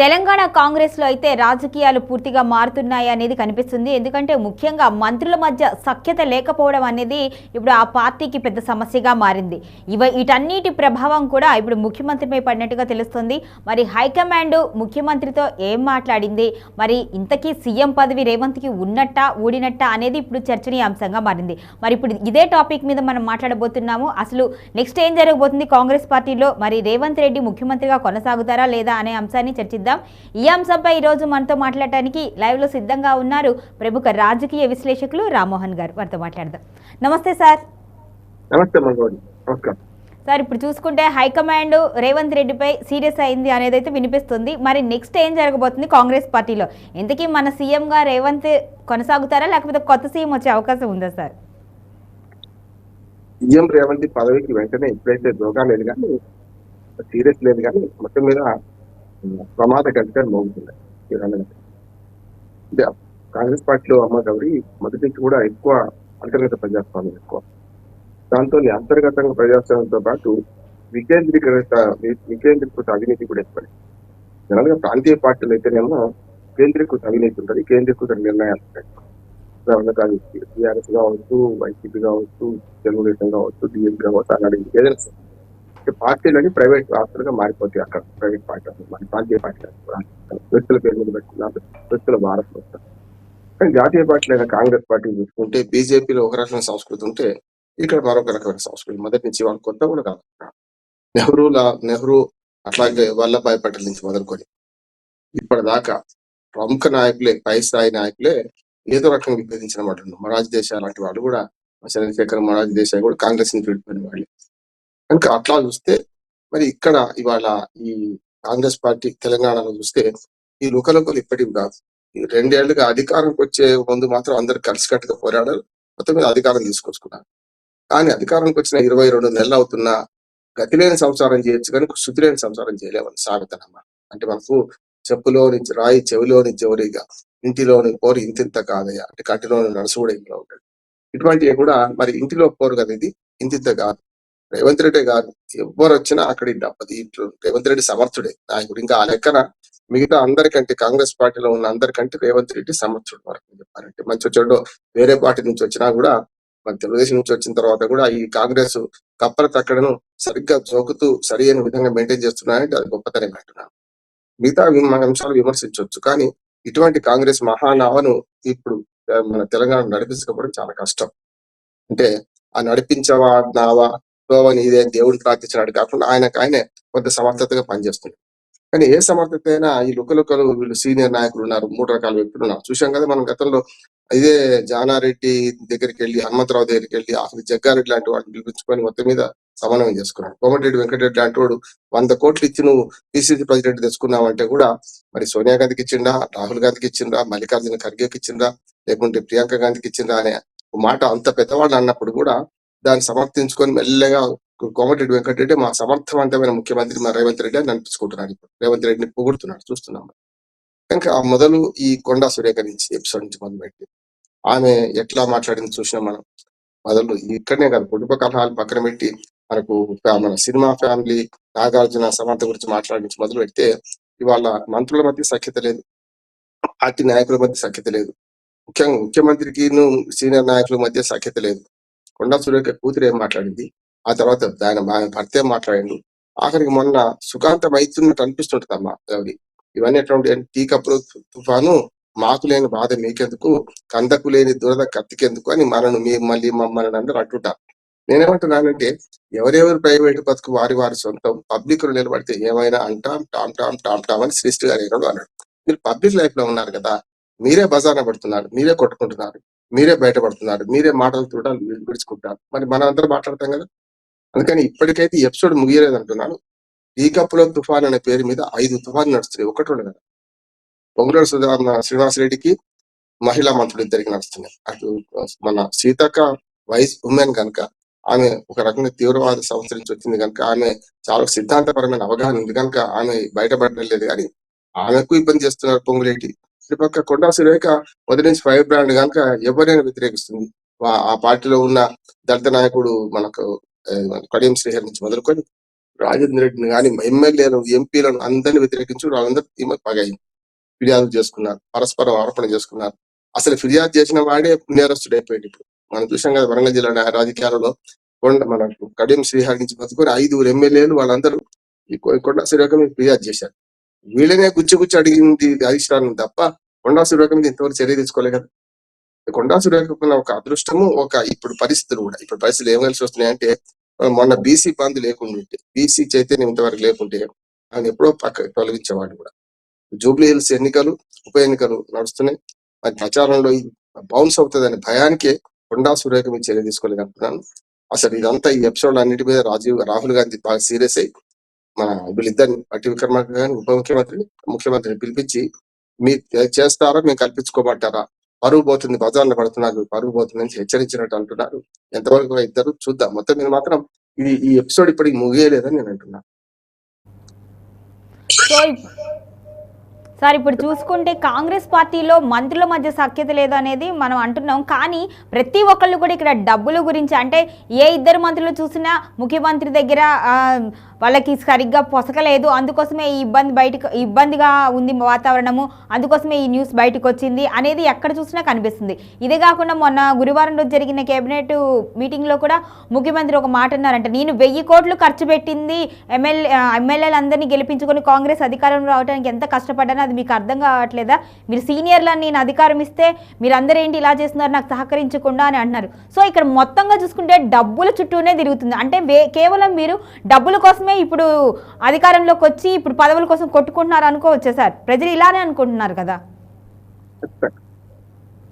తెలంగాణ కాంగ్రెస్లో అయితే రాజకీయాలు పూర్తిగా మారుతున్నాయి అనేది కనిపిస్తుంది. ఎందుకంటే ముఖ్యంగా మంత్రుల మధ్య సఖ్యత లేకపోవడం అనేది ఇప్పుడు ఆ పార్టీకి పెద్ద సమస్యగా మారింది. ఇవ వీటన్నిటి ప్రభావం కూడా ఇప్పుడు ముఖ్యమంత్రిపై పడినట్టుగా తెలుస్తుంది. మరి హైకమాండ్ ముఖ్యమంత్రితో ఏం మాట్లాడింది? మరి ఇంతకీ సీఎం పదవి రేవంత్కి ఉన్నట్ట ఊడినట్ట అనేది ఇప్పుడు చర్చనీయాంశంగా మారింది. మరి ఇప్పుడు ఇదే టాపిక్ మీద మనం మాట్లాడబోతున్నాము. అసలు నెక్స్ట్ ఏం జరగబోతుంది కాంగ్రెస్ పార్టీలో? మరి రేవంత్ రెడ్డి ముఖ్యమంత్రిగా కొనసాగుతారా లేదా అనే అంశాన్ని చర్చిద్దాం. ఈ అంశంపై ఈరోజు మనతో మాట్లాడటానికి లైవ్లో సిద్ధంగా ఉన్నారు ప్రముఖ రాజకీయ విశ్లేషకులు రామ్మోహన్ గారు. వారితో మాట్లాడదాం. నమస్తే సార్. నమస్తే మంగళవాడి నమస్కారం. సార్ ఇప్పుడు చూసుకుంటే హైకమాండ్ రేవంత్ రెడ్డిపై సీరియస్ అయింది అనేది అయితే వినిపిస్తుంది. మరి నెక్స్ట్ ఏం జరగబోతుంది కాంగ్రెస్ పార్టీలో? ఇంతకీ మన సీఎంగా రేవంత్ కొనసాగుతారా? లేకపోతే కొత్త సీఎం వచ్చే అవకాశం ఉందా సార్? సీఎం రేవంత్ పదవికి వెంటనే ఎప్పుడైతే దోగా లేదు కానీ సీరియస్ లేదు కానీ మొత్తం మీద ప్రమాద గంటలు మోగుతున్నాయి మీరు అన్నది. కాంగ్రెస్ పార్టీలో అమ్మ గౌరీ మొదటి నుంచి కూడా ఎక్కువ అంతర్గత ప్రజాస్వామ్యం ఎక్కువ. దాంతో అంతర్గతంగా ప్రజాస్వామ్యంతో పాటు వికేంద్రీకృత వికేంద్రీకృత అవినీతి కూడా ఏర్పడింది జనరల్గా ప్రాంతీయ పార్టీలు అయితేనేమో కేంద్రీకృత అవినీతి ఉంటుంది కేంద్రీకృత నిర్ణయాలు ఉంటాయి. టీఆర్ఎస్ కావచ్చు వైసీపీ కావచ్చు తెలుగుదేశం కావచ్చు డిఎంపీ కావచ్చు అలాంటి ఏదైనా పార్టీలని ప్రైవేట్ ఆస్తులుగా మారిపోతాయి అక్కడ. ప్రైవేట్ పార్టీ మన ప్రాంతీయ పార్టీ వ్యక్తుల పేరు మీద పెట్టుకున్నారు వ్యక్తుల భారత్ వస్తారు కానీ జాతీయ పార్టీలైన కాంగ్రెస్ పార్టీ చూసుకుంటే బీజేపీలో ఒక రకమైన సంస్కృతి ఉంటే ఇక్కడ మరొక రకమైన సంస్కృతి. మొదటి నుంచి వాళ్ళు కొత్త కూడా కాదు. నెహ్రూల నెహ్రూ అట్లాగే వల్లభాయ్ పటేల్ నుంచి మొదలుకొని ఇప్పటిదాకా ప్రముఖ నాయకులే పై స్థాయి నాయకులే ఏదో రకంగా విభేదించిన ఉంది. మొరార్జీ దేశాయ్ లాంటి వాళ్ళు కూడా చంద్రశేఖర్ మొరార్జీ దేశాయ్ కూడా కాంగ్రెస్ నుంచి విడిపోయిన వాళ్ళు. కనుక అట్లా చూస్తే మరి ఇక్కడ ఇవాళ ఈ కాంగ్రెస్ పార్టీ తెలంగాణలో చూస్తే ఈ లుకలుకలు ఇప్పటివి కాదు. ఈ రెండేళ్ళుగా అధికారంకి వచ్చే ముందు మాత్రం అందరు కలిసికట్టుగా పోరాడారు. మొత్తం మీద అధికారం తీసుకొచ్చుకున్నారు. కానీ అధికారానికి వచ్చిన ఇరవై రెండు నెలలు అవుతున్నా గతిలేని సంసారం చేయొచ్చు కానీ శుద్ధిలేని సంసారం చేయలేమని సామెతనమ్మ అంటే మనకు చెప్పులో నుంచి రాయి చెవిలో నుంచి జవరిగా ఇంటిలోని పోరు ఇంతింత కాదయ్యా. అంటే కంటిలోని నడుసు కూడా ఇంట్లో ఉంటాడు ఇటువంటివి కూడా మరి ఇంటిలో పోరు కదా ఇది ఇంతింత కాదు. రేవంత్ రెడ్డి గారు ఎవ్వరు వచ్చినా అక్కడ తప్పదు ఇంట్లో రేవంత్ రెడ్డి సమర్థుడే నాయకుడు. ఇంకా ఆ లెక్కన మిగతా అందరికంటే కాంగ్రెస్ పార్టీలో ఉన్న అందరికంటే రేవంత్ రెడ్డి సమర్థుడు వరకు చెప్పారంటే మంచి చెడు వేరే పార్టీ నుంచి వచ్చినా కూడా మన తెలుగుదేశం నుంచి వచ్చిన తర్వాత కూడా ఈ కాంగ్రెస్ కప్పల తక్కడను సరిగ్గా జోకుతూ సరి అయిన విధంగా మెయింటైన్ చేస్తున్నారంటే అది గొప్పతనం అంటున్నాను. మిగతా అంశాలు విమర్శించవచ్చు. కానీ ఇటువంటి కాంగ్రెస్ మహానావను ఇప్పుడు మన తెలంగాణ నడిపించకపోవడం చాలా కష్టం. అంటే ఆ నడిపించవా నావా గోవా ఇదే దేవుడిని ప్రార్థించినాడు. కాకుండా ఆయనకు ఆయనే కొంత సమర్థతగా పనిచేస్తుంది కానీ ఏ సమర్థత అయినా ఈ లుకలుకలు వీళ్ళు సీనియర్ నాయకులు ఉన్నారు. మూడు రకాల వ్యక్తులు ఉన్నారు. చూశాం కదా మనం గతంలో ఇదే జానారెడ్డి దగ్గరికి వెళ్ళి హనుమంతరావు దగ్గరికి వెళ్ళి ఆఖరి జగ్గారెడ్డి లాంటి వాటిని పిలిపించుకొని మొత్తం మీద సమన్వయం చేసుకున్నాడు కోమటిరెడ్డి వెంకటరెడ్డి లాంటి వాడు వంద కోట్లు ఇచ్చి నువ్వు పిసిసి ప్రెసిడెంట్ తెచ్చుకున్నావు అంటే కూడా మరి సోనియా గాంధీకి ఇచ్చిండా రాహుల్ గాంధీకి ఇచ్చిండా మల్లికార్జున ఖర్గేకి ఇచ్చిండా లేకుంటే ప్రియాంక గాంధీకి ఇచ్చిందా అనే మాట అంత పెద్దవాళ్ళు అన్నప్పుడు కూడా దాన్ని సమర్థించుకొని మెల్లగా కోమటిరెడ్డి వెంకటరెడ్డి మా సమర్థవంతమైన ముఖ్యమంత్రి మా రేవంత్ రెడ్డి అని అనిపించుకుంటున్నాడు ఇప్పుడు. రేవంత్ రెడ్డిని పొగుడుతున్నాడు చూస్తున్నాం కనుక ఆ మొదలు ఈ కొండా సురేఖ నుంచి ఎపిసోడ్ నుంచి మొదలుపెట్టి ఆమె ఎట్లా మాట్లాడింది చూసినాం మనం. మొదలు ఇక్కడనే కాదు కుటుంబ కలహాలు పక్కన పెట్టి మనకు మన సినిమా ఫ్యామిలీ నాగార్జున సమంత గురించి మాట్లాడించి మొదలు పెడితే ఇవాళ మంత్రుల మధ్య సఖ్యత లేదు. పార్టీ నాయకుల మధ్య సఖ్యత లేదు. ముఖ్యంగా ముఖ్యమంత్రికి సీనియర్ నాయకుల మధ్య సఖ్యత లేదు. కొండా సురేఖ కూతురు ఏం మాట్లాడింది. ఆ తర్వాత ఆయన భర్త ఏం మాట్లాడిండు. ఆఖరికి మొన్న సుఖాంతం అవుతున్నట్టు అనిపిస్తుంటది అమ్మా గౌరి ఇవన్నీ ఎటువంటి టీ కప్పులు తుఫాను మాకు లేని బాధ మీకెందుకు? కందకు లేని దురద కత్తికెందుకు అని మనను మీ మళ్ళీ మమ్మల్ని అందరూ అంటుంటారు. నేనేమంటున్నానంటే ఎవరెవరు ప్రైవేట్ బతుకు వారి వారి సొంతం పబ్లిక్ నిలబడితే ఏమైనా అంటాం టామ్ టామ్ టామ్ టామ్ అని శ్రీష్టి గారు అన్నాడు. మీరు పబ్లిక్ లైఫ్లో ఉన్నారు కదా మీరే బజార్న పడుతున్నారు మీరే కొట్టుకుంటున్నారు. మీరే బయటపడుతున్నారు మీరే మాటలు చూడాలి విడుచుకుంటారు మరి మనం అందరూ మాట్లాడతాం కదా? అందుకని ఇప్పటికైతే ఎపిసోడ్ ముగియలేదు అంటున్నాను ఈ కప్పులో తుఫాన్ అనే పేరు మీద ఐదు తుఫాన్ నడుస్తున్నాయి. ఒకటి రెండు కదా? పొంగులూరు సుధా శ్రీనివాస్ రెడ్డికి మహిళా మంత్రులు ఇద్దరికి నడుస్తున్నాయి. అటు మన సీతక్క వైస్ ఉమెన్ కనుక ఆమె ఒక రకంగా తీవ్రవాద సంస్థ నుంచి వచ్చింది కనుక ఆమె చాలా సిద్ధాంతపరమైన అవగాహన ఉంది కనుక ఆమె బయటపడలేదు. కానీ ఆమెకు ఇబ్బంది చేస్తున్నారు పొంగులేటి. ఇటుపక్క కొండా సురేఖ మొదటి నుంచి ఫైర్ బ్రాండ్ కనుక ఎవరైనా వ్యతిరేకిస్తుంది. ఆ పార్టీలో ఉన్న దళిత నాయకుడు మనకు కడియం శ్రీహరి నుంచి మొదలుకొని రాజేంద్ర రెడ్డిని కానీ ఎమ్మెల్యేలను ఎంపీలను అందరిని వ్యతిరేకించి వాళ్ళందరూ ఈమె పగాయి ఫిర్యాదు చేసుకున్నారు పరస్పరం ఆరోపణ చేసుకున్నారు. అసలు ఫిర్యాదు చేసిన వాడే నేరస్తుడు అయిపోయాడు ఇప్పుడు. మనం చూసాం కదా వరంగల్ జిల్లా రాజకీయాలలో కొండ మన కడియం శ్రీహరి నుంచి బతుకొని ఐదుగురు ఎమ్మెల్యేలు వాళ్ళందరూ ఈ కొండ కొండా ఫిర్యాదు చేశారు. వీళ్ళనే గుచ్చి గుచ్చి అడిగింది అధిష్టానం తప్ప కొండా సురేఖ మీద ఇంతవరకు చర్య తీసుకోలే కదా. కొండా సురేఖకున్న ఒక అదృష్టము ఒక ఇప్పుడు పరిస్థితులు కూడా ఇప్పుడు పరిస్థితులు ఏం కలిసి వస్తున్నాయంటే మొన్న బీసీ బంద్ లేకుండా ఉంటే బీసీ చైతన్యం ఇంతవరకు లేకుంటే ఆయన ఎప్పుడో పక్క తొలగించేవాడు కూడా. జూబ్లీ హిల్స్ ఎన్నికలు ఉప ఎన్నికలు నడుస్తున్నాయి. మరి ప్రచారంలో బౌన్స్ అవుతుందనే భయానికే కొండా సురేఖ మీద చర్య తీసుకోలేదు అనుకున్నాను అసలు ఇదంతా ఈ ఎపిసోడ్ అన్నిటి మీద రాజీవ్ రాహుల్ గాంధీ బాగా సీరియస్ అయ్యి మన వీళ్ళిద్దరిని పట్టి విక్రమార్క గారిని ఉప ముఖ్యమంత్రిని ముఖ్యమంత్రిని పిలిపించి మీరు చేస్తారా మేము కల్పించుకోమంటారా? పరువు పోతుంది బజార్లో పడుతున్నారు పరువు పోతుంది అని హెచ్చరించినట్టు అంటున్నారు. ఎంతవరకు ఇద్దరు చూద్దాం. మొత్తం మీద మాత్రం ఇది ఈ ఎపిసోడ్ ఇప్పటికి ముగియలేదని నేను అంటున్నా. సార్ ఇప్పుడు చూసుకుంటే కాంగ్రెస్ పార్టీలో మంత్రుల మధ్య సఖ్యత లేదు అనేది మనం అంటున్నాం. కానీ ప్రతి ఒక్కళ్ళు కూడా ఇక్కడ డబ్బుల గురించి అంటే ఏ ఇద్దరు మంత్రులు చూసినా ముఖ్యమంత్రి దగ్గర ఆ, వాళ్ళకి సరిగ్గా పొసకలేదు. అందుకోసమే ఈ ఇబ్బంది బయటకు ఇబ్బందిగా ఉంది వాతావరణము. అందుకోసమే ఈ న్యూస్ బయటకు వచ్చింది అనేది ఎక్కడ చూసినా కనిపిస్తుంది. ఇదే కాకుండా మొన్న గురువారం రోజు జరిగిన కేబినెట్ మీటింగ్లో కూడా ముఖ్యమంత్రి ఒక మాట అన్నారంట. నేను వెయ్యి కోట్లు ఖర్చు పెట్టింది ఎమ్మెల్యే ఎమ్మెల్యేలందరినీ గెలిపించుకొని కాంగ్రెస్ అధికారంలో రావడానికి ఎంత కష్టపడ్డానో అది మీకు అర్థం కావట్లేదా? మీరు సీనియర్లను నేను అధికారం ఇస్తే మీరు ఏంటి ఇలా చేస్తున్నారు? నాకు సహకరించకుండా అని అంటున్నారు. సో ఇక్కడ మొత్తంగా చూసుకుంటే డబ్బుల చుట్టూనే తిరుగుతుంది. అంటే కేవలం మీరు డబ్బుల కోసం కోసమే ఇప్పుడు అధికారంలోకి వచ్చి ఇప్పుడు పదవుల కోసం కొట్టుకుంటున్నారు అనుకోవచ్చు సార్. ప్రజలు ఇలానే అనుకుంటున్నారు కదా.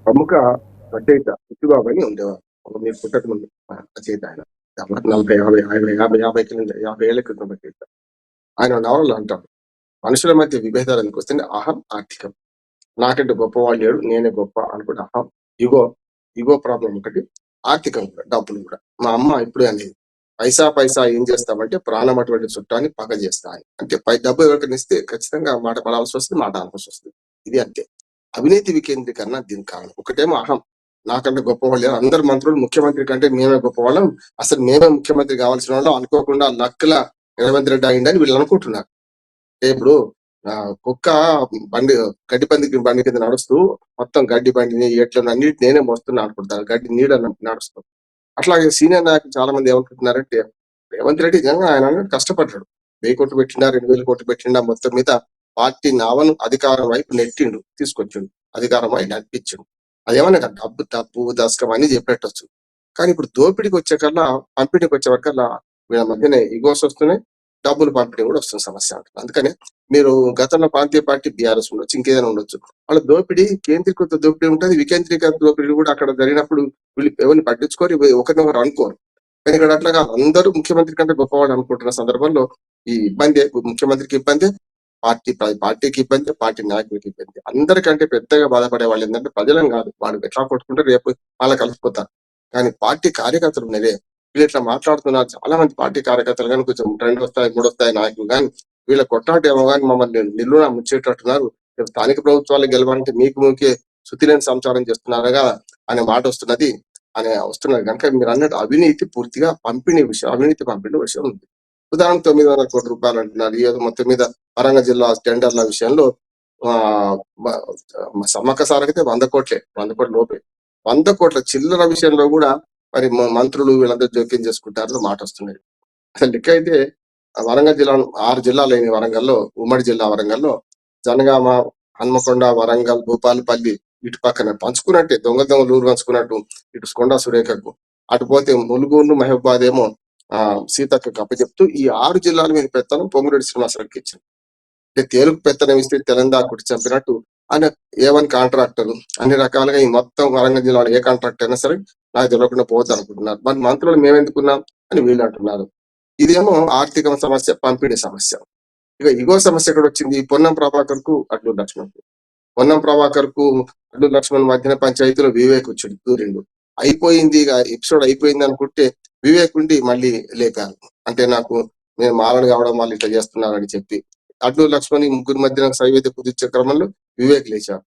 ప్రముఖ రచయిత పిచ్చిబాబు అని ఉండేవారు మీరు పుట్టక ముందు రచయిత ఆయన. దాదాపు నలభై యాభై యాభై యాభై యాభై యాభై ఏళ్ళ క్రితం రచయిత. ఆయన నవలలో అంటారు మనుషుల మధ్య విభేదాలు ఎందుకు అహం ఆర్థికం. నాకంటే గొప్పవాళ్ళు లేడు నేనే గొప్ప అనుకుంటే అహం ఇగో ఇగో ప్రాబ్లం ఒకటి ఆర్థికం కూడా డబ్బులు కూడా. మా అమ్మ ఇప్పుడే అనేది పైసా పైసా ఏం చేస్తామంటే ప్రాణం అటువంటి చుట్టాన్ని పగ చేస్తాయి అంటే పై డబ్బు ఎవరికైనా ఇస్తే ఖచ్చితంగా మాట పడాల్సి వస్తుంది మాట ఆడాల్సి వస్తుంది. ఇది అంతే. అవినీతి వికేంద్రీకరణ దీనికి కారణం. ఒకటేమో అహం. నాకంటే గొప్పవాళ్ళు అందరు మంత్రులు ముఖ్యమంత్రి కంటే మేమే గొప్పవాళ్ళం. అసలు మేమే ముఖ్యమంత్రి కావాల్సిన వాళ్ళం అనుకోకుండా లక్కుల రేవంత్ రెడ్డి అయిందని వీళ్ళు అనుకుంటున్నారు. ఇప్పుడు ఆ, కుక్క బండి గడ్డి పంది బండి కింద నడుస్తూ మొత్తం గడ్డి బండిని ఎట్లను అన్నిటి నేనే మోస్తున్నా అనుకుంటారు. గడ్డి నీడ నడుస్తూ. అట్లాగే సీనియర్ నాయకులు చాలా మంది ఏమనుకుంటున్నారంటే రేవంత్ రెడ్డి నిజంగా ఆయన కష్టపడ్డాడు. వెయ్యి కోట్లు పెట్టినా రెండు వేల కోట్లు పెట్టినా మొత్తం మీద పార్టీ నావను అధికారం వైపు నెట్టిండు తీసుకొచ్చిండు. అధికారం వైపు నడిపించిండు. అదేమన్నా కాదు, డబ్బు తప్పు దశకం అని చెప్పేటచ్చు కానీ ఇప్పుడు దోపిడీకి వచ్చే కల్లా పంపిణీకి వచ్చే వరకల్లా వీళ్ళ మధ్యనే ఇగోస్ వస్తున్నాయి డబ్బులు పంపిణీ కూడా వస్తున్న సమస్య ఉంటుంది. అందుకని మీరు గతంలో ప్రాంతీయ పార్టీ బీఆర్ఎస్ ఉండొచ్చు ఇంకేదైనా ఉండొచ్చు. వాళ్ళ దోపిడీ కేంద్రీకృత దోపిడీ ఉంటుంది వికేంద్రీకృత దోపిడీ కూడా అక్కడ జరిగినప్పుడు వీళ్ళు ఎవరిని పట్టించుకోరు ఒకరినొకరు అనుకోరు. కానీ ఇక్కడ అట్లాగా అందరూ ముఖ్యమంత్రి కంటే గొప్పవాడు అనుకుంటున్న సందర్భంలో ఈ ఇబ్బంది ముఖ్యమంత్రికి ఇబ్బంది పార్టీ పార్టీకి ఇబ్బంది పార్టీ నాయకులకి ఇబ్బంది. అందరికంటే పెద్దగా బాధపడే వాళ్ళు ఏంటంటే ప్రజలను కాదు వాళ్ళు ఎట్లా కొట్టుకుంటే రేపు వాళ్ళ కలిసిపోతారు. కానీ పార్టీ కార్యకర్తలు ఉన్నారే వీళ్ళు ఇట్లా మాట్లాడుతున్నారు చాలా మంది పార్టీ కార్యకర్తలు కానీ కొంచెం రెండు వస్తాయి మూడు వస్తాయి నాయకులు కానీ వీళ్ళ కొట్టాటేమో కానీ మమ్మల్ని నిల్లున ముచ్చేటట్టున్నారు రేపు స్థానిక ప్రభుత్వాలు గెలవాలంటే మీకు మీకే శుతిలేని సంచారం చేస్తున్నారుగా అనే మాట వస్తున్నది అనే వస్తున్నది. కనుక మీరు అన్నట్టు అవినీతి పూర్తిగా పంపిణీ విషయం అవినీతి పంపిణీ విషయం ఉంది. ఉదాహరణ తొమ్మిది వందల కోట్ల రూపాయలు అంటున్నారు. ఏదో మొత్తం మీద వరంగల్ జిల్లా టెండర్ల విషయంలో ఆ మ- సమ్మక్క సారకైతే వంద కోట్లే వంద కోట్ల లోపే. వంద కోట్ల చిల్లర విషయంలో కూడా మరి మంత్రులు వీళ్ళందరూ జోక్యం చేసుకుంటారు మాట వస్తున్నాయి అసలు లెక్క అయితే వరంగల్ జిల్లా ఆరు జిల్లాలు అయిన వరంగల్లో ఉమ్మడి జిల్లా వరంగల్లో. జనగామ హన్మకొండ వరంగల్ భూపాలపల్లి ఇటు పక్కన పంచుకున్నట్టే దొంగ దొంగలు ఊరు పంచుకున్నట్టు ఇటు కొండా సురేఖకు. అటు పోతే ములుగూరు మహబూబాద్ ఏమో ఆ సీతక్కకు అప్పచెప్తూ ఈ ఆరు జిల్లాల మీద పెత్తనం పొంగురెడ్డి శ్రీనివాసరావుకి ఇచ్చింది. అంటే తేలుకు పెత్తనం ఇస్తే తెలంగాణ కుట్టి చంపినట్టు అనే ఏ వన్ కాంట్రాక్టర్ అన్ని రకాలుగా ఈ మొత్తం వరంగల్ జిల్లాలో ఏ కాంట్రాక్టర్ అయినా సరే నాకు తెలియకుండా పోవద్దు అనుకుంటున్నారు. మరి మంత్రులు మేమెందుకున్నాం అని వీళ్ళు అంటున్నారు. ఇదేమో ఆర్థిక సమస్య పంపిణీ సమస్య. ఇక ఇగో సమస్య ఎక్కడ వచ్చింది. పొన్నం ప్రభాకర్కు అడ్డు లక్ష్మణ్. పొన్నం ప్రభాకర్కు అడ్డు లక్ష్మణ్ మధ్యన పంచాయతీలో వివేక్ వచ్చాడు దూరిండు. అయిపోయింది ఇక ఎపిసోడ్ అయిపోయింది అనుకుంటే వివేక్ ఉండి మళ్ళీ లేపారు. అంటే నాకు నేను మారణ కావడం వాళ్ళు ఇట్లా చేస్తున్నారని చెప్పి. అడ్డు లక్ష్మణ్ ముగ్గురు మధ్యన సైవేద్య కుదిర్చే క్రమంలో వివేక్ లేచారు.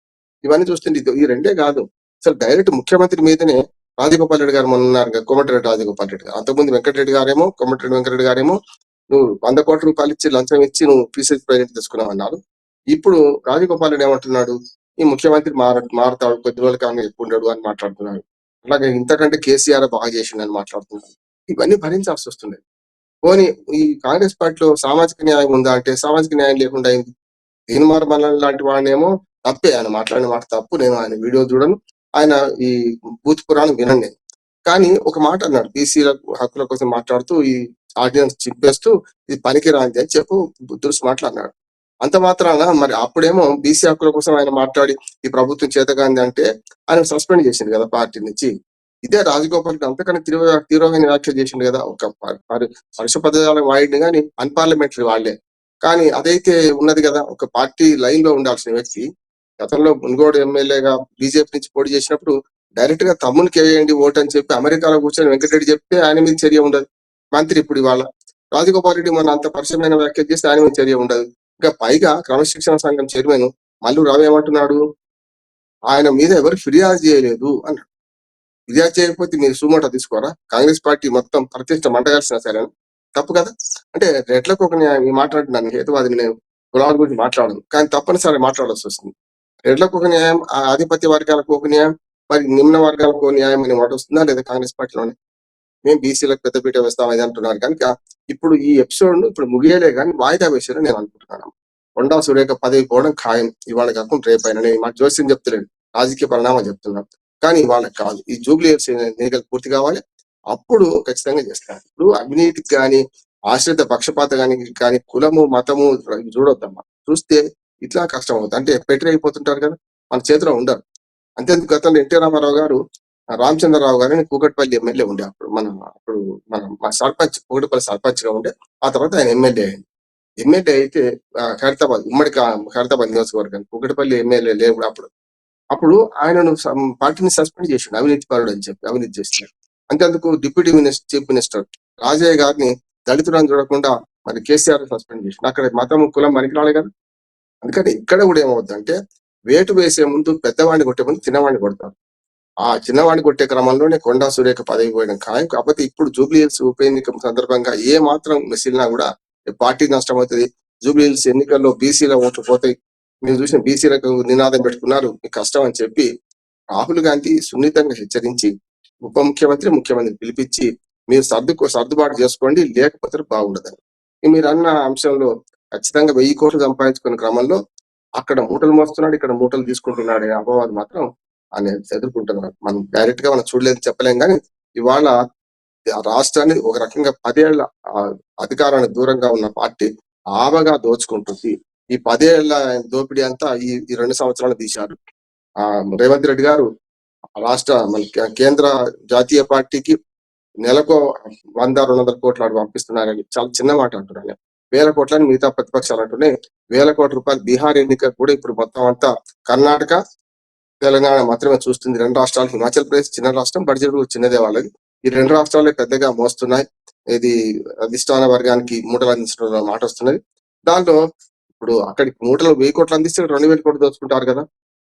ఇవన్నీ చూస్తుంటే ఇది- ఈ రెండే కాదు. అసలు డైరెక్ట్ ముఖ్యమంత్రి మీదనే రాజగోపాల్ రెడ్డి గారు మొన్న ఉన్నారు కోమటిరెడ్డి రాజగోపాల్ రెడ్డి గారు. అంతకుముందు వెంకటరెడ్డి గారేమో కోమటిరెడ్డి వెంకటరెడ్డి గారేమో నువ్వు వంద కోట్ల రూపాయలు ఇచ్చి లంచం ఇచ్చి నువ్వు పీసీసీ ప్రెసిడెంట్ తీసుకున్నావు అన్నారు. ఇప్పుడు రాజగోపాల్ రెడ్డి ఏమంటున్నాడు? ఈ ముఖ్యమంత్రి మార మారతాడు కొద్ది రోజులు కానీ ఉండడు అని మాట్లాడుతున్నాడు. అలాగే ఇంతకంటే కేసీఆర్ బాగా చేసిండని మాట్లాడుతున్నాడు. ఇవన్నీ భరించాల్సి వస్తున్నాయి పోనీ ఈ కాంగ్రెస్ పార్టీలో సామాజిక న్యాయం ఉందా అంటే సామాజిక న్యాయం లేకుండా అయింది. దీనిమార్ మల్లన్ లాంటి వాడినేమో తప్పే ఆయన మాట్లాడిన మాట తప్పు నేను ఆయన వీడియో చూడను. ఆయన ఈ బూత్ పురాణం వినండి. కానీ ఒక మాట అన్నాడు. బీసీల హక్కుల కోసం మాట్లాడుతూ ఈ ఆర్డినెన్స్ చింపేస్తూ ఇది పనికిరాంది అని చెప్పు దురుసు మాట్లాడినాడు. అంత మాత్రాన మరి అప్పుడేమో బీసీ హక్కుల కోసం ఆయన మాట్లాడి ఈ ప్రభుత్వం చేతగాంది అంటే ఆయన సస్పెండ్ చేసింది కదా పార్టీ నుంచి. ఇదే రాజగోపాల్ అంతకన్నా తీవ్ర తీవ్రమైన వ్యాఖ్యలు చేసిండు కదా. ఒక పరుష పదజాలం వాడిని కానీ అన్పార్లమెంటరీ వాళ్ళే. కానీ అదైతే ఉన్నది కదా ఒక పార్టీ లైన్లో ఉండాల్సిన వ్యక్తి. గతంలో మున్గోడు ఎమ్మెల్యేగా బీజేపీ నుంచి పోటీ చేసినప్పుడు డైరెక్ట్గా తమ్మునికి వేయండి ఓటు అని చెప్పి అమెరికాలో కూర్చొని వెంకటరెడ్డి చెప్తే ఆయన మీద చర్య ఉండదు. మంత్రి ఇప్పుడు ఇవాళ రాజగోపాల్ రెడ్డి మన అంత పరిచయమైన వ్యాఖ్యలు చేస్తే ఆయన మీద చర్య ఉండదు. ఇంకా పైగా క్రమశిక్షణ సంఘం చైర్మన్ మల్లు రావు ఏమంటున్నాడు ఆయన మీద ఎవరు ఫిర్యాదు చేయలేదు అన్నాడు. ఫిర్యాదు చేయకపోతే మీరు సుమోటో తీసుకోరా? కాంగ్రెస్ పార్టీ మొత్తం ప్రతిష్ట మంటగాల్సిన సరే తప్పు కదా? అంటే రెట్లకు ఒక మాట్లాడుతున్నాను హేతువాదిని నేను గులాబ్ గురించి మాట్లాడను. కానీ తప్పనిసరి మాట్లాడాల్సి వస్తుంది. రెడ్లకు ఒక న్యాయం ఆ ఆధిపత్య వర్గాలకు ఒక న్యాయం మరి నిమ్న వర్గాలకు ఒక న్యాయం అని మాట వస్తుందా లేదా కాంగ్రెస్ పార్టీలోనే? మేము బీసీలకు పెద్దపీట వేస్తాం అది అంటున్నారు. కనుక ఇప్పుడు ఈ ఎపిసోడ్ను ఇప్పుడు ముగియలే కానీ వాయిదా వేసారు నేను అనుకుంటున్నాను. కొండా సురేఖ పదవి పోవడం ఖాయం. ఇవాళ కాకుండా రేపైనా నేను మా జోస్యం చెప్తున్నాను రాజకీయ పరిణామం చెప్తున్నాను కానీ ఇవాళ కాదు. ఈ జూబ్లీ ఎన్నికలు పూర్తి కావాలి. అప్పుడు ఖచ్చితంగా చేస్తారు ఇప్పుడు అవినీతికి కానీ ఆశ్రిత పక్షపాత కానీ కానీ కులము మతము చూడొద్దమ్మా చూస్తే ఇట్లా కష్టం అవుతుంది. అంటే పెట్టిన అయిపోతుంటారు కదా మన చేతిలో ఉండరు అంతేందుకు గతంలో ఎన్టీ రామారావు గారు రామచంద్రరావు గారిని కూకట్పల్లి ఎమ్మెల్యే ఉండే అప్పుడు మన అప్పుడు మన మా సర్పంచ్ కూకట్పల్లి సర్పంచ్గా ఉండే ఆ తర్వాత ఆయన ఎమ్మెల్యే అయింది ఎమ్మెల్యే అయితే ఖైరతాబాద్ ఉమ్మడి ఖైరతాబాద్ నియోజకవర్గం కూకట్పల్లి ఎమ్మెల్యే లేవు అప్పుడు అప్పుడు ఆయనను పార్టీని సస్పెండ్ చేసిండు అవినీతి పరుడు అని చెప్పి అవినీతి చేస్తున్నాడు అంతేందుకు deputy minister chief minister Rajaiah గారిని దళితులను చూడకుండా మరి కేసీఆర్ సస్పెండ్ చేసిండు. అక్కడ మతం కులం పనికిరాలే కదా. అందుకని ఇక్కడ కూడా ఏమవుతుందంటే వేటు వేసే ముందు పెద్దవాడిని కొట్టే ముందు చిన్నవాడిని కొడతారు. ఆ చిన్నవాడిని కొట్టే క్రమంలోనే కొండా సురేఖ పదవి పోయడం ఖాయం కాకపోతే ఇప్పుడు జూబ్లీ హిల్స్ ఉప ఎన్నిక సందర్భంగా ఏ మాత్రం మిసిలినా కూడా పార్టీ నష్టం అవుతుంది. జూబ్లీ హిల్స్ ఎన్నికల్లో బీసీల ఓట్లు పోతాయి. మీరు చూసిన బీసీలకు నినాదం పెట్టుకున్నారు మీకు కష్టం అని చెప్పి రాహుల్ గాంధీ సున్నితంగా హెచ్చరించి ఉప ముఖ్యమంత్రి ముఖ్యమంత్రి పిలిపించి మీరు సర్దుకో సర్దుబాటు చేసుకోండి లేకపోతే బాగుండదని. మీరు అన్న అంశంలో ఖచ్చితంగా వెయ్యి కోట్లు సంపాదించుకునే క్రమంలో అక్కడ మూటలు మోస్తున్నాడు ఇక్కడ మూటలు తీసుకుంటున్నాడు అపవాది మాత్రం ఆయన ఎదుర్కొంటున్నాడు మనం డైరెక్ట్గా మనం చూడలేదు చెప్పలేం కానీ ఇవాళ ఆ రాష్ట్రాన్ని ఒక రకంగా పదేళ్ళ అధికారానికి దూరంగా ఉన్న పార్టీ ఆవగా దోచుకుంటుంది. ఈ పదేళ్ళ దోపిడీ అంతా ఈ ఈ రెండు సంవత్సరాలు తీశారు. ఆ రేవంత్ రెడ్డి గారు రాష్ట్ర మన కేంద్ర జాతీయ పార్టీకి నెలకు వంద రెండు వందల కోట్లు పంపిస్తున్నారని చాలా చిన్న మాట అంటున్నాను వేల కోట్లని మిగతా ప్రతిపక్షాలు అంటున్నాయి వేల కోట్ల రూపాయలు బీహార్ ఎన్నిక కూడా ఇప్పుడు మొత్తం అంతా కర్ణాటక తెలంగాణ మాత్రమే చూస్తుంది. రెండు రాష్ట్రాలు హిమాచల్ ప్రదేశ్ చిన్న రాష్ట్రం బడ్జెట్ కూడా చిన్నదే వాళ్ళది. ఈ రెండు రాష్ట్రాలే పెద్దగా మోస్తున్నాయి. ఇది అధిష్టాన వర్గానికి మూటలు అందించడం మాట వస్తున్నది. దాంట్లో ఇప్పుడు అక్కడికి మూటలు వెయ్యి కోట్లు అందిస్తే రెండు వేల కోట్లు దోచుకుంటారు కదా.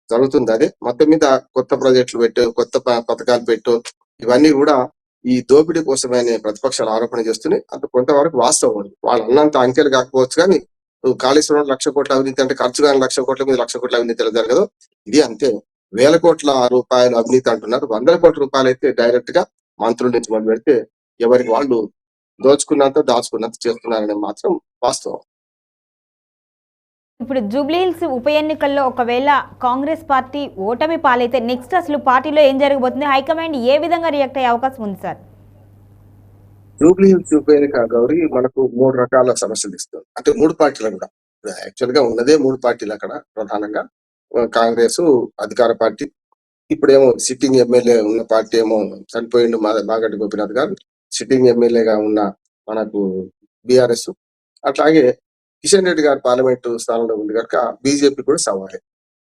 జరుగుతుంది అదే. మొత్తం మీద కొత్త ప్రాజెక్టులు పెట్టు కొత్త పథకాలు పెట్టు ఇవన్నీ కూడా ఈ దోపిడీ కోసమే ప్రతిపక్షాలు ఆరోపణ చేస్తున్నాయి అంత కొంతవరకు వాస్తవం ఉంది వాళ్ళు అన్నంత అంకెలు కాకపోవచ్చు కానీ కాళేశ్వరం లక్ష కోట్ల అవినీతి అంటే ఖర్చు కాని లక్ష కోట్ల మీద లక్ష కోట్ల అవినీతి జరగదు ఇది అంతే. వేల కోట్ల రూపాయలు అవినీతి అంటున్నారు. వందల కోట్ల రూపాయలు అయితే డైరెక్ట్గా మంత్రుల నుంచి మొదలు పెడితే ఎవరికి వాళ్ళు దోచుకున్నంత దాచుకున్నంత చేస్తున్నారనేది మాత్రం వాస్తవం. ఇప్పుడు జూబ్లీహిల్స్ ఉప ఎన్నికల్లో ఒకవేళ కాంగ్రెస్ పార్టీ ఓటమి పాలైతే నెక్స్ట్ అసలు పార్టీలో ఏం జరగబోతుంది? హైకమాండ్ ఏ విధంగా రియాక్ట్ అయ్యే అవకాశం ఉంది సార్? జూబ్లీ హిల్స్ ఉప ఎన్నిక గౌరీ మనకు మూడు రకాల సమస్యలు ఇస్తుంది. అంటే మూడు పార్టీలు కూడా. యాక్చువల్గా ఉన్నదే మూడు పార్టీలు అక్కడ ప్రధానంగా. కాంగ్రెస్ అధికార పార్టీ ఇప్పుడేమో సిట్టింగ్ ఎమ్మెల్యే ఉన్న పార్టీ ఏమో చనిపోయిండు మా- మాగంటి గోపీనాథ్ గారు. సిట్టింగ్ ఎమ్మెల్యేగా ఉన్న మనకు బీఆర్ఎస్. అట్లాగే కిషన్ రెడ్డి గారు పార్లమెంట్ స్థానంలో ఉంది కనుక బీజేపీ కూడా సవాలే.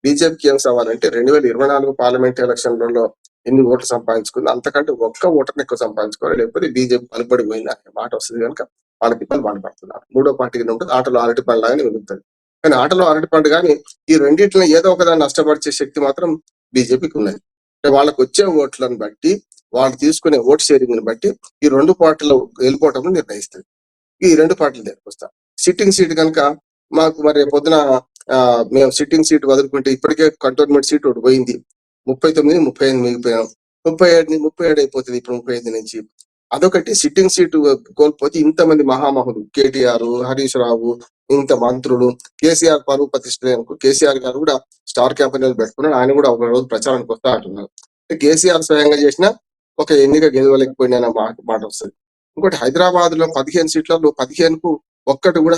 బీజేపీకి ఏం సవాలంటే రెండు వేల ఇరవై నాలుగు పార్లమెంట్ ఎలక్షన్లలో ఎన్ని ఓట్లు సంపాదించుకుంది అంతకంటే ఒక్క ఓటర్ని ఎక్కువ సంపాదించుకోవాలి. లేకపోతే బీజేపీ పలుపడి పోయింది అనే మాట వస్తుంది కనుక వాళ్ళకి ఇబ్బంది బాధపడుతున్నారు. మూడో పార్టీకి ఉంటుంది ఆటలో అరటి పండు లాగానే మిగులుతుంది కానీ ఆటలో అరటి పండు కానీ ఈ రెండింటిని ఏదో ఒకదాన్ని నష్టపరిచే శక్తి మాత్రం బీజేపీకి ఉన్నది. అంటే వాళ్ళకి వచ్చే ఓట్లను బట్టి వాళ్ళు తీసుకునే ఓట్ షేరింగ్ని బట్టి ఈ రెండు పార్టీలు వెళ్ళిపోవటం నిర్ణయిస్తుంది ఈ రెండు పార్టీలు దగ్గరకు సిట్టింగ్ సీట్ కనుక మాకు మరి పొద్దున ఆ, మేము సిట్టింగ్ సీట్ వదులుకుంటే ఇప్పటికే కంటోన్మెంట్ సీట్ ఒకటి పోయింది. ముప్పై తొమ్మిది ముప్పై ఎనిమిది మిగిలిపోయాం ముప్పై ఏడు ముప్పై ఏడు అయిపోతుంది ఇప్పుడు ముప్పై ఐదు నుంచి. అదొకటి సిట్టింగ్ సీటు కోల్పోతే ఇంతమంది మహామహులు కేటీఆర్ హరీష్ రావు ఇంత మంత్రులు కేసీఆర్ పరువు ప్రతిష్ట కేసీఆర్ గారు కూడా స్టార్ క్యాంపెయిన్ పెట్టుకున్నాడు ఆయన కూడా ఒక రోజు ప్రచారానికి వస్తా అంటున్నారు. కేసీఆర్ స్వయంగా చేసిన ఒక ఎన్నిక గెలవలేకపోయినా మాట మాట వస్తుంది. ఇంకోటి హైదరాబాద్లో పదిహేను సీట్లలో పదిహేనుకు ఒక్కటి కూడా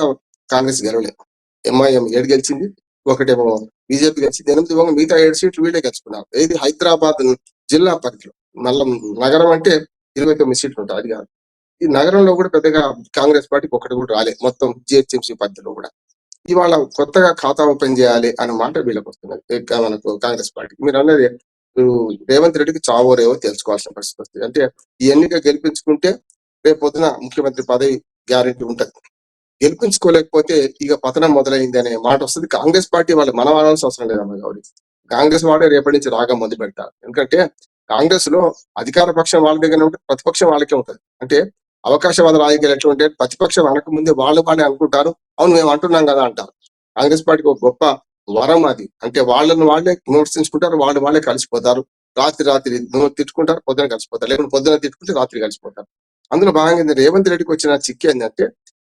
కాంగ్రెస్ గెలవలేదు ఎంఐఎం ఏడు గెలిచింది ఒకటేమో బీజేపీ గెలిచింది ఎనిమిది పోగా మిగతా ఏడు సీట్లు వీళ్ళే గెలుచుకున్నారు. ఇది హైదరాబాద్ జిల్లా పరిధిలో. మళ్ళా నగరం అంటే ఇరవై తొమ్మిది సీట్లు ఉంటాయి అది కాదు. ఈ నగరంలో కూడా పెద్దగా కాంగ్రెస్ పార్టీకి ఒకటి కూడా రాలే మొత్తం జిహెచ్ఎంసీ పరిధిలో కూడా. ఇవాళ కొత్తగా ఖాతా ఓపెన్ చేయాలి అనే మాట వీళ్ళకి వస్తున్నది మనకు కాంగ్రెస్ పార్టీకి. మీరు అన్నది రేవంత్ రెడ్డికి చావోరేవో తెలుసుకోవాల్సిన పరిస్థితి వస్తుంది. అంటే ఈ ఎన్నిక గెలిపించుకుంటే రేపు పొద్దున ముఖ్యమంత్రి పదవి గ్యారెంటీ ఉంటది. గెలిపించుకోలేకపోతే ఇక పతనం మొదలైంది అనే మాట వస్తుంది. కాంగ్రెస్ పార్టీ వాళ్ళు మనం అనాల్సిన అవసరం లేదమ్మా గౌరీ. కాంగ్రెస్ వాడే రేపటి నుంచి రాగం మొదలు పెడతారు. ఎందుకంటే కాంగ్రెస్లో అధికార పక్షం వాళ్ళ దగ్గర ఉంటుంది ప్రతిపక్షం వాళ్ళకే ఉంటుంది. అంటే అవకాశవాద రాజకీయాలు ఎట్లా ఉంటే ప్రతిపక్షం అనకముందే వాళ్ళు వాళ్ళే అనుకుంటారు. అవును మేము అంటున్నాం కదా అంటారు. కాంగ్రెస్ పార్టీకి ఒక గొప్ప వరం అది. అంటే వాళ్ళని వాళ్ళే విమర్శించుకుంటారు వాళ్ళు వాళ్ళే కలిసిపోతారు. రాత్రి రాత్రి తిట్టుకుంటారు పొద్దున కలిసిపోతారు. లేకుంటే పొద్దున తిట్టుకుంటే రాత్రి కలిసిపోతారు. అందులో భాగంగా రేవంత్ రెడ్డికి వచ్చిన చిక్కు ఏంటంటే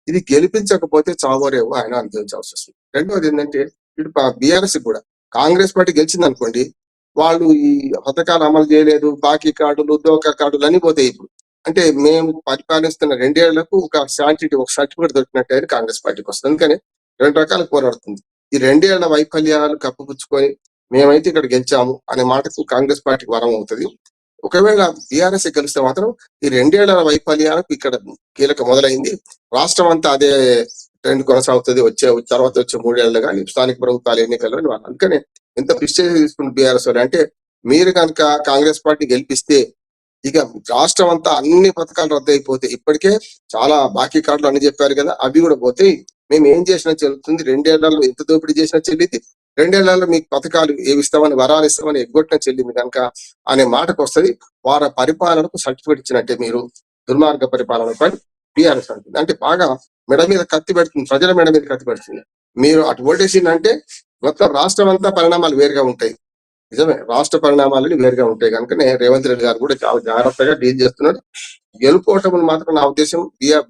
ఇది గెలిపించకపోతే చావోరేవో ఆయన అనుభవించాల్సి వస్తుంది రెండవది ఏంటంటే ఇటు బీఆర్ఎస్ కూడా కాంగ్రెస్ పార్టీ గెలిచింది అనుకోండి వాళ్ళు ఈ పథకాలు అమలు చేయలేదు బాకీ కార్డులు దోకా కార్డులు అన్ని పోతాయి ఇప్పుడు. అంటే మేము పరిపాలిస్తున్న రెండేళ్ళకు ఒక శాంటిటీ ఒక సర్టిఫికేట్ దొరికినట్టు కాంగ్రెస్ పార్టీకి వస్తుంది. అందుకని రెండు రకాలు పోరాడుతుంది. ఈ రెండేళ్ళ వైఫల్యాలు కప్పుపుచ్చుకొని మేమైతే ఇక్కడ గెలిచాము అనే మాటకు కాంగ్రెస్ పార్టీకి వరం అవుతుంది. ఒకవేళ బీఆర్ఎస్ గెలిస్తే మాత్రం ఈ రెండేళ్ళ వైఫల్యాలకు ఇక్కడ కీలక మొదలైంది. రాష్ట్రం అంతా అదే ట్రెండ్ కొనసాగుతుంది. వచ్చే తర్వాత వచ్చే మూడేళ్ళు కానీ స్థానిక ప్రభుత్వాల ఎన్నికల్లో వాళ్ళు అందుకనే ఎంత ప్రిస్టేజ్ తీసుకున్న బీఆర్ఎస్ వాళ్ళు. అంటే మీరు కనుక కాంగ్రెస్ పార్టీ గెలిపిస్తే ఇక రాష్ట్రం అంతా అన్ని పథకాలు రద్దు అయిపోతాయి ఇప్పటికే చాలా బాకీ కార్డులు అన్ని చెప్పారు కదా అవి కూడా పోతాయి మేము ఏం చేసినా చెల్లుతుంది. రెండేళ్ళలో ఎంత దోపిడీ చేసినా చెల్లింది రెండేళ్ళలో మీకు పథకాలు ఏవిస్తామని వరాలు ఇస్తామని ఎగ్గొట్టిన చెల్లింది కనుక అనే మాటకు వస్తది వారి పరిపాలనకు సర్టిఫికేట్ ఇచ్చినట్టే మీరు దుర్మార్గ పరిపాలనపై బీఆర్ఎస్ అంటుంది. అంటే బాగా మెడ మీద కత్తి పెడుతుంది ప్రజల మెడ మీద కత్తి పెడుతుంది. మీరు అటు ఓటేసిందంటే మొత్తం రాష్ట్రం అంతా పరిణామాలు వేరుగా ఉంటాయి. నిజమే రాష్ట్ర పరిణామాలు వేరుగా ఉంటాయి కనుకనే రేవంత్ రెడ్డి గారు కూడా చాలా జాగ్రత్తగా డీల్ చేస్తున్నాడు. గెలుపోవటం మాత్రం నా ఉద్దేశం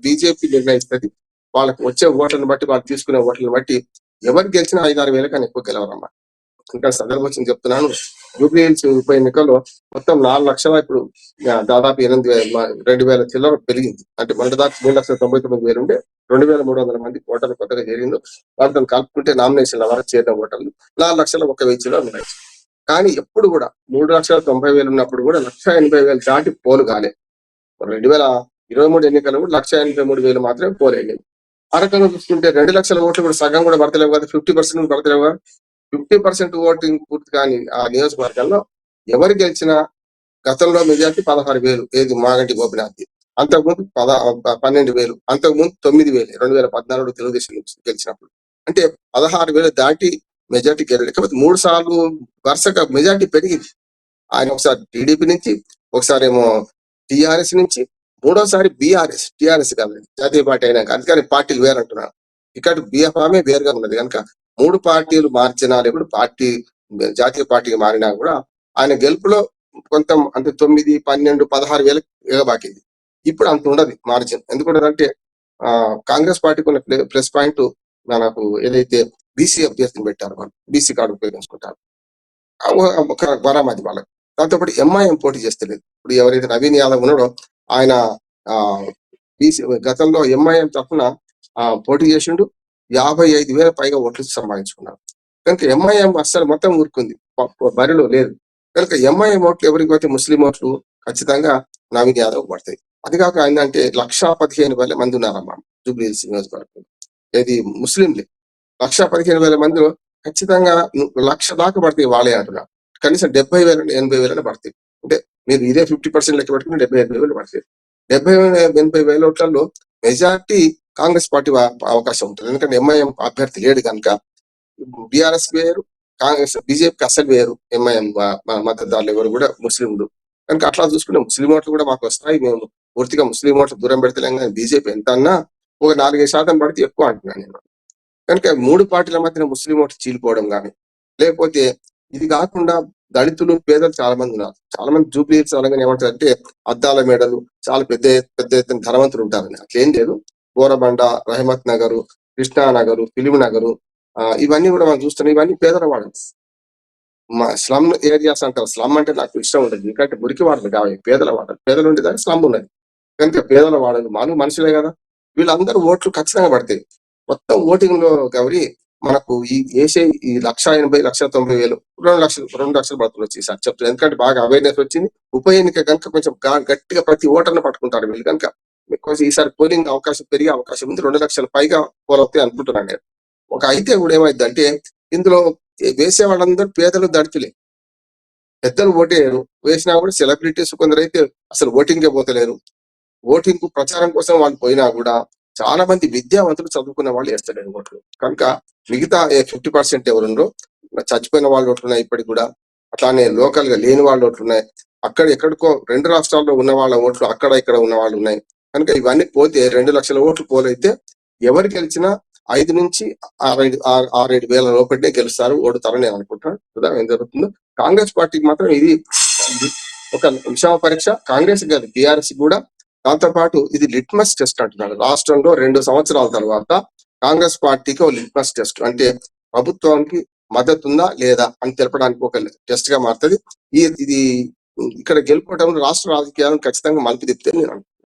బీజేపీ నిర్ణయిస్తుంది. వాళ్ళకి వచ్చే ఓట్లను బట్టి వాళ్ళు తీసుకునే ఓట్లను బట్టి ఎవరు గెలిచినా ఐదారు వేల కన్నా ఎక్కువ గెలవరమ్మా. ఇంకా సందర్భం వచ్చింది చెప్తున్నాను. జూబ్లీ ఉప ఎన్నికల్లో మొత్తం నాలుగు లక్షల ఇప్పుడు దాదాపు ఎనిమిది వేల రెండు వేల చిల్లర పెరిగింది. అంటే మొదటి దాకా మూడు లక్షల తొంభై తొమ్మిది వేలు ఉండే రెండు వేల మూడు వందల మంది ఓటర్లు కొత్తగా చేరిందో వాళ్ళతో కలుపుకుంటే నామినేషన్ వరకు చేరిన ఓటర్లు నాలుగు లక్షల ఒక వెయ్యి చిల్లర ఉన్నాయి. కానీ ఎప్పుడు కూడా మూడు లక్షల తొంభై వేలు ఉన్నప్పుడు కూడా లక్ష ఎనభై వేలు దాటి పోలు కాలే. రెండు వేల ఇరవై మూడు ఎన్నికలు కూడా లక్ష ఎనభై మూడు వేలు మాత్రమే పోలేదు ఆ రకంగా చూసుకుంటే రెండు లక్షల ఓట్లు కూడా సగం కూడా పడతలేవు కదా ఫిఫ్టీ పర్సెంట్ పడతలేవు? కదా ఫిఫ్టీ పర్సెంట్ ఓటింగ్ పూర్తి కాని ఆ నియోజకవర్గంలో ఎవరు గెలిచినా గతంలో మెజార్టీ పదహారు వేలు ఏది మాగంటి గోపినాథ్ అంతకుముందు పద పన్నెండు వేలు అంతకుముందు తొమ్మిది వేలు రెండు వేల పద్నాలుగు తెలుగుదేశం నుంచి గెలిచినప్పుడు. అంటే పదహారు వేలు దాటి మెజార్టీ గెలలేదు కాకపోతే మూడు సార్లు వరుసగా మెజార్టీ పెరిగింది. ఆయన ఒకసారి టీడీపీ నుంచి ఒకసారి ఏమో టిఆర్ఎస్ నుంచి మూడోసారి బీఆర్ఎస్ టిఆర్ఎస్ కాదండి జాతీయ పార్టీ అయినాక అందుకని పార్టీలు వేరంటున్నారు ఇక్కడ బీఎఫ్ఆమే వేరుగా ఉన్నది. కనుక మూడు పార్టీలు మార్చినా లేకపోతే పార్టీ జాతీయ పార్టీకి మారినా కూడా ఆయన గెలుపులో కొంత అంటే తొమ్మిది పన్నెండు పదహారు వేలకు ఎగబాకింది. ఇప్పుడు అంత ఉండదు మార్జిన్. ఎందుకంటే ఆ కాంగ్రెస్ పార్టీకి ఉన్న ప్లస్ పాయింట్ మనకు ఏదైతే బీసీ అభ్యర్థిని పెట్టారు వాళ్ళు బీసీ కార్డు ఉపయోగించుకుంటారు. ఒక- ఒక వాళ్ళకి. దాంతోపాటు ఎంఐఎం పోటీ చేస్తలేదు. ఇప్పుడు ఎవరైతే నవీన్ యాదవ్ ఉన్నాడో ఆయన ఆ బీసీ గతంలో ఎంఐఎం తరఫున ఆ పోటీ చేసిండు. యాభై ఐదు వేల పైగా ఓట్లు సంపాదించుకున్నారు కనుక ఎంఐఎం అస్సలు మొత్తం ఊరుకుంది. బరిలో లేదు. కనుక ఎంఐఎం ఓట్లు ఎవరికి పోతే ముస్లిం ఓట్లు ఖచ్చితంగా నవీన్ యాదవ్ పడతాయి. అది కాక ఏంటంటే లక్షా పదిహేను వేల మంది ఉన్నారమ్మా జూబ్లీ హిల్స్ నియోజకవర్గం ఇది ముస్లింలే. లక్ష పదిహేను వేల మందిలో ఖచ్చితంగా లక్ష దాకా పడతాయి వాళ్ళే అంటున్నారు కనీసం డెబ్బై వేల ఎనభై వేలనే పడతాయి. అంటే మీరు ఇదే ఫిఫ్టీ పర్సెంట్ లెక్క పెట్టుకుని డెబ్బై ఎనభై వేలు పడతారు డెబ్బై ఎనభై వేల ఓట్లలో మెజార్టీ కాంగ్రెస్ పార్టీ అవకాశం ఉంటుంది. ఎందుకంటే ఎంఐఎం అభ్యర్థి లేడు కనుక బీఆర్ఎస్ వేరు కాంగ్రెస్ బీజేపీకి అసలు వేరు ఎంఐఎం మద్దతుదారులు ఎవరు కూడా ముస్లింలు. కనుక అట్లా చూసుకుంటే ముస్లిం ఓట్లు కూడా మాకు వస్తాయి. మేము పూర్తిగా ముస్లిం ఓట్లు దూరం పెడతలేం కానీ బీజేపీ ఎంత అన్నా ఒక నాలుగైదు శాతం పడితే ఎక్కువ అంటున్నాను నేను. కనుక మూడు పార్టీల మధ్యన ముస్లిం ఓట్లు చీలిపోవడం కానీ లేకపోతే ఇది కాకుండా దళితులు పేదలు చాలా మంది ఉన్నారు. చాలా మంది జూబ్లీ అనగానే ఏమంటారు అంటే అద్దాల మేడలు చాలా పెద్ద పెద్ద ఎత్తున ధనవంతులు ఉంటారని అట్లేం లేదు. బోరబండ రహమత్ నగరు కృష్ణా నగరు ఫిలిం నగరు ఆ, ఇవన్నీ కూడా మనం చూస్తున్నాం. ఇవన్నీ పేదల వాడలు మా స్లమ్ ఏరియాస్ అంటారు. స్లమ్ అంటే నాకు ఇష్టం ఉండదు. ఎందుకంటే మురికి వాడలు కావాలి పేదల వాడలు. పేదలు ఉండేదానికి స్లమ్ ఉన్నది. కనుక పేదల వాడలు మాను మనుషులే కదా. వీళ్ళందరూ ఓట్లు ఖచ్చితంగా పడతాయి. మొత్తం ఓటింగ్లో గౌరీ మనకు ఈ వేసే ఈ లక్ష ఎనభై లక్ష తొంభై వేలు రెండు లక్షలు రెండు లక్షలు పడుతుంది ఈసారి చెప్తాను ఎందుకంటే బాగా అవేర్నెస్ వచ్చింది. ఉప ఎన్నిక కనుక కొంచెం గట్టిగా ప్రతి ఓటర్ని పట్టుకుంటారు వీళ్ళు కనుక బికాస్ ఈసారి పోలింగ్ అవకాశం పెరిగే అవకాశం ఉంది. రెండు లక్షల పైగా పోలవుతాయి అనుకుంటున్నాను నేను. ఒక అయితే కూడా ఏమైంది అంటే ఇందులో వేసే వాళ్ళందరూ పేదలు దళితులే. పెద్దలు ఓటేయరు వేసినా కూడా సెలబ్రిటీస్ కొందరు అయితే అసలు ఓటింగ్కే పోతలేరు. ఓటింగ్కు ప్రచారం కోసం వాళ్ళు పోయినా కూడా చాలా మంది విద్యావంతులు చదువుకున్న వాళ్ళు వేస్తలేరు ఓట్లు. కనుక మిగతా ఫిఫ్టీ పర్సెంట్ ఎవరుండో చచ్చిపోయిన వాళ్ళు ఓట్లున్నాయి ఇప్పటికి కూడా. అట్లానే లోకల్గా లేని వాళ్ళు ఓట్లున్నాయి. అక్కడ ఎక్కడికో రెండు రాష్ట్రాల్లో ఉన్న వాళ్ళ ఓట్లు అక్కడ ఇక్కడ ఉన్న వాళ్ళు ఉన్నాయి. కనుక ఇవన్నీ పోతే రెండు లక్షల ఓట్లు పోలైతే ఎవరు గెలిచినా ఐదు నుంచి ఆరేడు ఆరేడు వేల లోపలే గెలుస్తారు ఓడుతారని నేను అనుకుంటాను చూద్దాం ఏం జరుగుతుందో. కాంగ్రెస్ పార్టీకి మాత్రం ఇది ఒక విషమ పరీక్ష. కాంగ్రెస్ కాదు టిఆర్ఎస్ కూడా దాంతో పాటు ఇది లిట్మస్ టెస్ట్ అంటున్నారు. రాష్ట్రంలో రెండు సంవత్సరాల తర్వాత కాంగ్రెస్ పార్టీకి ఒక లిట్మస్ టెస్ట్. అంటే ప్రభుత్వానికి మద్దతు ఉందా లేదా అని తెలపడానికి ఒక టెస్ట్గా మారుతుంది. ఈ ఇది ఇక్కడ గెలుపుకోవడం రాష్ట్ర రాజకీయాలను ఖచ్చితంగా మలుపు తిప్పుతే నేను